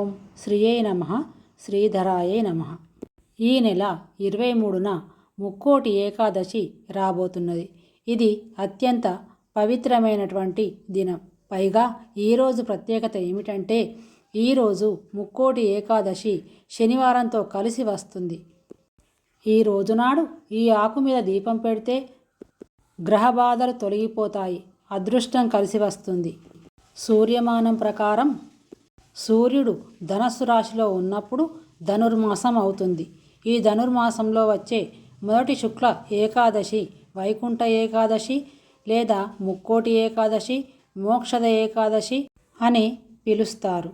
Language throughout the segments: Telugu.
ఓం శ్రీయే నమ శ్రీధరాయే నమ. ఈ నెల ఇరవై మూడున ముక్కోటి ఏకాదశి రాబోతున్నది. ఇది అత్యంత పవిత్రమైనటువంటి దినం. పైగా ఈరోజు ప్రత్యేకత ఏమిటంటే ఈరోజు ముక్కోటి ఏకాదశి శనివారంతో కలిసి వస్తుంది. ఈ రోజునాడు ఈ ఆకు మీద దీపం పెడితే గ్రహబాధలు తొలగిపోతాయి. అదృష్టం కలిసి వస్తుంది. సూర్యమానం ప్రకారం సూర్యుడు ధనస్సు రాశిలో ఉన్నప్పుడు ధనుర్మాసం అవుతుంది. ఈ ధనుర్మాసంలో వచ్చే మొదటి శుక్ల ఏకాదశి వైకుంఠ ఏకాదశి లేదా ముక్కోటి ఏకాదశి మోక్షద ఏకాదశి అని పిలుస్తారు.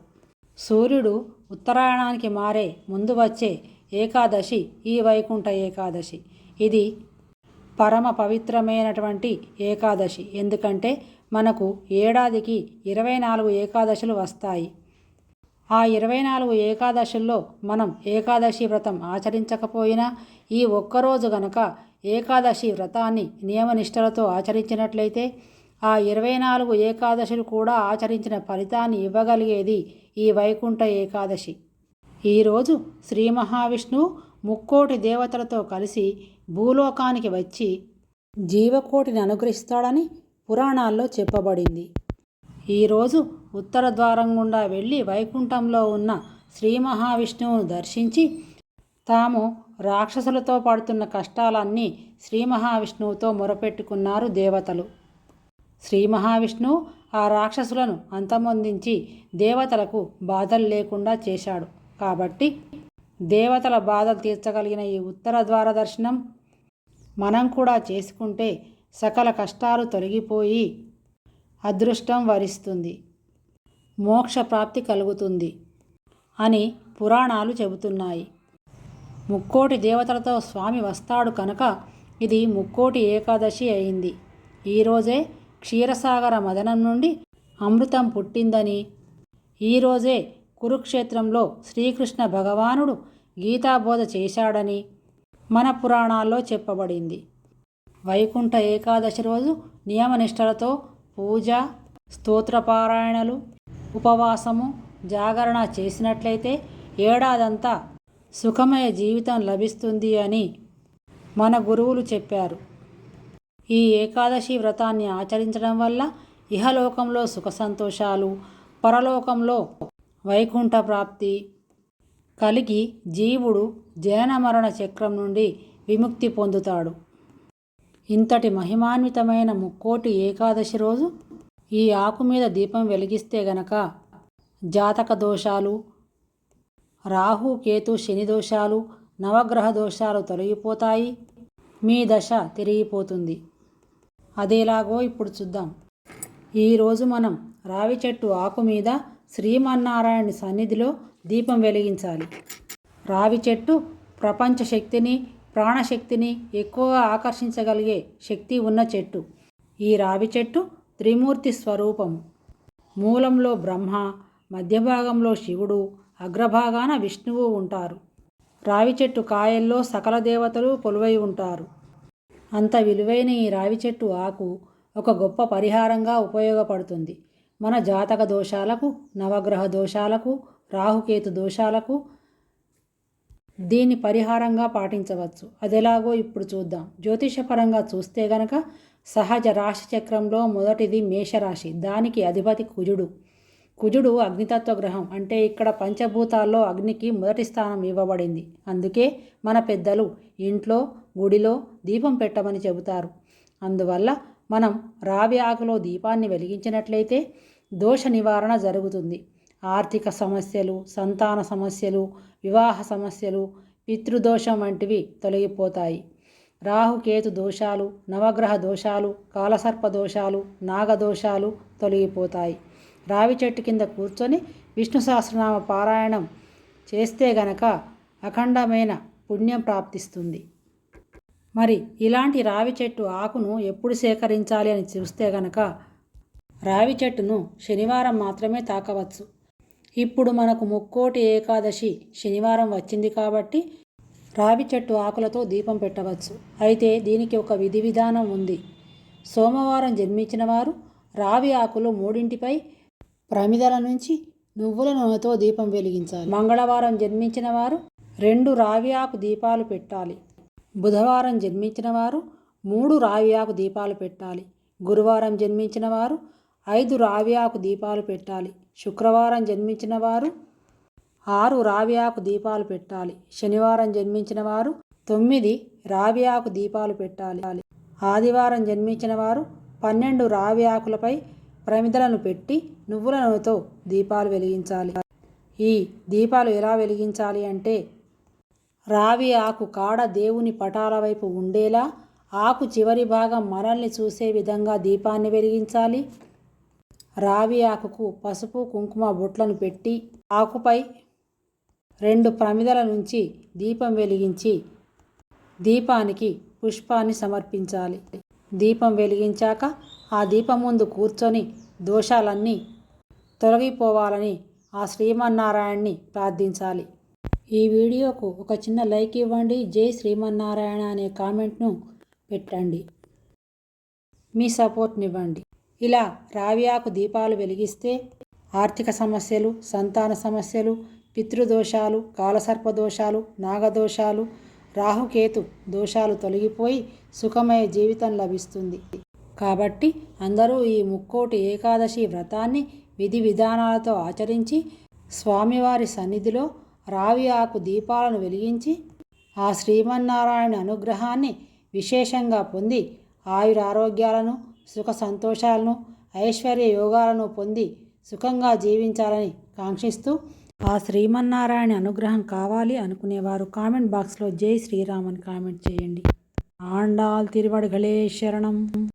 సూర్యుడు ఉత్తరాయణానికి మారే ముందు వచ్చే ఏకాదశి ఈ వైకుంఠ ఏకాదశి. ఇది పరమ పవిత్రమైనటువంటి ఏకాదశి. ఎందుకంటే మనకు ఏడాదికి ఇరవై నాలుగు ఏకాదశులు వస్తాయి. ఆ ఇరవై నాలుగు ఏకాదశుల్లో మనం ఏకాదశి వ్రతం ఆచరించకపోయినా ఈ ఒక్కరోజు గనక ఏకాదశి వ్రతాన్ని నియమనిష్టలతో ఆచరించినట్లయితే ఆ ఇరవై నాలుగు ఏకాదశులు కూడా ఆచరించిన ఫలితాన్ని ఇవ్వగలిగేది ఈ వైకుంఠ ఏకాదశి. ఈరోజు శ్రీ మహావిష్ణువు ముక్కోటి దేవతలతో కలిసి భూలోకానికి వచ్చి జీవకోటిని అనుగ్రహిస్తాడని పురాణాల్లో చెప్పబడింది. ఈరోజు ఉత్తర ద్వారం గుండా వెళ్ళి వైకుంఠంలో ఉన్న శ్రీ మహావిష్ణువును దర్శించి తాము రాక్షసులతో పడుతున్న కష్టాలన్నీ శ్రీ మహావిష్ణువుతో మొరపెట్టుకున్నారు దేవతలు. శ్రీ మహావిష్ణువు ఆ రాక్షసులను అంతమొందించి దేవతలకు బాధలు లేకుండా చేశాడు. కాబట్టి దేవతల బాధలు తీర్చగలిగిన ఈ ఉత్తర ద్వార దర్శనం మనం కూడా చేసుకుంటే సకల కష్టాలు తొలగిపోయి అదృష్టం వరిస్తుంది. మోక్ష ప్రాప్తి కలుగుతుంది అని పురాణాలు చెబుతున్నాయి. ముక్కోటి దేవతలతో స్వామి వస్తాడు కనుక ఇది ముక్కోటి ఏకాదశి అయింది. ఈరోజే క్షీరసాగర మదనం నుండి అమృతం పుట్టిందని. ఈరోజే కురుక్షేత్రంలో శ్రీకృష్ణ భగవానుడు గీతాబోధ చేశాడని మన పురాణాల్లో చెప్పబడింది. వైకుంఠ ఏకాదశి రోజు నియమనిష్టలతో పూజ స్తోత్రపారాయణలు ఉపవాసము జాగరణ చేసినట్లయితే ఏడాదంతా సుఖమయ జీవితం లభిస్తుంది అని మన గురువులు చెప్పారు. ఈ ఏకాదశి వ్రతాన్ని ఆచరించడం వల్ల ఇహలోకంలో సుఖ సంతోషాలు పరలోకంలో వైకుంఠ ప్రాప్తి కలిగి జీవుడు జనన మరణ చక్రం నుండి విముక్తి పొందుతాడు. ఇంతటి మహిమాన్వితమైన ముక్కోటి ఏకాదశి రోజు ఈ ఆకు మీద దీపం వెలిగిస్తే గనక జాతక దోషాలు రాహు కేతు శని దోషాలు నవగ్రహ దోషాలు తొలగిపోతాయి. మీ దశ తిరిగిపోతుంది. అదేలాగో ఇప్పుడు చూద్దాం. ఈరోజు మనం రావి చెట్టు ఆకు మీద శ్రీమన్నారాయణ సన్నిధిలో దీపం వెలిగించాలి. రావి చెట్టు ప్రపంచ శక్తిని ప్రాణశక్తిని ఎక్కువగా ఆకర్షించగలిగే శక్తి ఉన్న చెట్టు. ఈ రావి చెట్టు త్రిమూర్తి స్వరూపము మూలంలో బ్రహ్మ మధ్య భాగంలో శివుడు అగ్రభాగాన విష్ణువు ఉంటారు. రావి చెట్టు కాయల్లో సకల దేవతలు కొలువై ఉంటారు. అంత విలువైన ఈ రావి చెట్టు ఆకు ఒక గొప్ప పరిహారంగా ఉపయోగపడుతుంది. మన జాతక దోషాలకు నవగ్రహ దోషాలకు రాహుకేతు దోషాలకు దీన్ని పరిహారంగా పాటించవచ్చు. అదెలాగో ఇప్పుడు చూద్దాం. జ్యోతిషపరంగా చూస్తే గనక సహజ రాశి చక్రంలో మొదటిది మేషరాశి. దానికి అధిపతి కుజుడు. కుజుడు అగ్నితత్వ గ్రహం. అంటే ఇక్కడ పంచభూతాల్లో అగ్నికి మొదటి స్థానం ఇవ్వబడింది. అందుకే మన పెద్దలు ఇంట్లో గుడిలో దీపం పెట్టమని చెబుతారు. అందువల్ల మనం రావి ఆకులో దీపాన్ని వెలిగించినట్లయితే దోష నివారణ జరుగుతుంది. ఆర్థిక సమస్యలు సంతాన సమస్యలు వివాహ సమస్యలు పితృదోషం వంటివి తొలగిపోతాయి. రాహుకేతు దోషాలు నవగ్రహ దోషాలు కాలసర్ప దోషాలు నాగదోషాలు తొలగిపోతాయి. రావి చెట్టు కింద కూర్చొని విష్ణు సహస్రనామ పారాయణం చేస్తే గనక అఖండమైన పుణ్యం ప్రాప్తిస్తుంది. మరి ఇలాంటి రావి చెట్టు ఆకును ఎప్పుడు సేకరించాలి అని చూస్తే గనక రావి చెట్టును శనివారం మాత్రమే తాకవచ్చు. ఇప్పుడు మనకు ముక్కోటి ఏకాదశి శనివారం వచ్చింది కాబట్టి రావి చెట్టు ఆకులతో దీపం పెట్టవచ్చు. అయితే దీనికి ఒక విధి విధానం ఉంది. సోమవారం జన్మించిన వారు రావి ఆకులు మూడింటిపై ప్రమిదల నుంచి నువ్వుల నూనెతో దీపం వెలిగించాలి. మంగళవారం జన్మించిన వారు రెండు రావి ఆకు దీపాలు పెట్టాలి. బుధవారం జన్మించిన వారు మూడు రావి ఆకు దీపాలు పెట్టాలి. గురువారం జన్మించిన వారు ఐదు రావి ఆకు దీపాలు పెట్టాలి. శుక్రవారం జన్మించిన వారు ఆరు రావి ఆకు దీపాలు పెట్టాలి. శనివారం జన్మించిన వారు తొమ్మిది రావి ఆకు దీపాలు పెట్టాలి. ఆదివారం జన్మించిన వారు పన్నెండు రావి ఆకులపై ప్రమిదలను పెట్టి నువ్వుల నూనెతో దీపాలు వెలిగించాలి. ఈ దీపాలు ఎలా వెలిగించాలి అంటే రావి ఆకు కాడ దేవుని పటాల వైపు ఉండేలా ఆకు చివరి భాగం మనల్ని చూసే విధంగా దీపాన్ని వెలిగించాలి. రావి ఆకుకు పసుపు కుంకుమ బొట్లను పెట్టి ఆకుపై రెండు ప్రమిదల నుంచి దీపం వెలిగించి దీపానికి పుష్పాన్ని సమర్పించాలి. దీపం వెలిగించాక ఆ దీపం ముందు కూర్చొని దోషాలన్నీ తొలగిపోవాలని ఆ శ్రీమన్నారాయణ్ణి ప్రార్థించాలి. ఈ వీడియోకు ఒక చిన్న లైక్ ఇవ్వండి. జై శ్రీమన్నారాయణ అనే కామెంట్ను పెట్టండి. మీ సపోర్ట్నివ్వండి. ఇలా రావ్యాకు దీపాలు వెలిగిస్తే ఆర్థిక సమస్యలు సంతాన సమస్యలు పితృదోషాలు కాలసర్ప దోషాలు నాగదోషాలు రాహుకేతు దోషాలు తొలగిపోయి సుఖమయ జీవితం లభిస్తుంది. కాబట్టి అందరూ ఈ ముక్కోటి ఏకాదశి వ్రతాన్ని విధి విధానాలతో ఆచరించి స్వామివారి సన్నిధిలో రావి ఆకు దీపాలను వెలిగించి ఆ శ్రీమన్నారాయణ అనుగ్రహాన్ని విశేషంగా పొంది ఆయురారోగ్యాలను సుఖ సంతోషాలను ఐశ్వర్య యోగాలను పొంది సుఖంగా జీవించాలని కాంక్షిస్తూ ఆ శ్రీమన్నారాయణ అనుగ్రహం కావాలి అనుకునేవారు. కామెంట్ బాక్స్లో జై శ్రీరామ్ అని కామెంట్ చేయండి. ఆండాల్ తిరువడుగలే శరణం.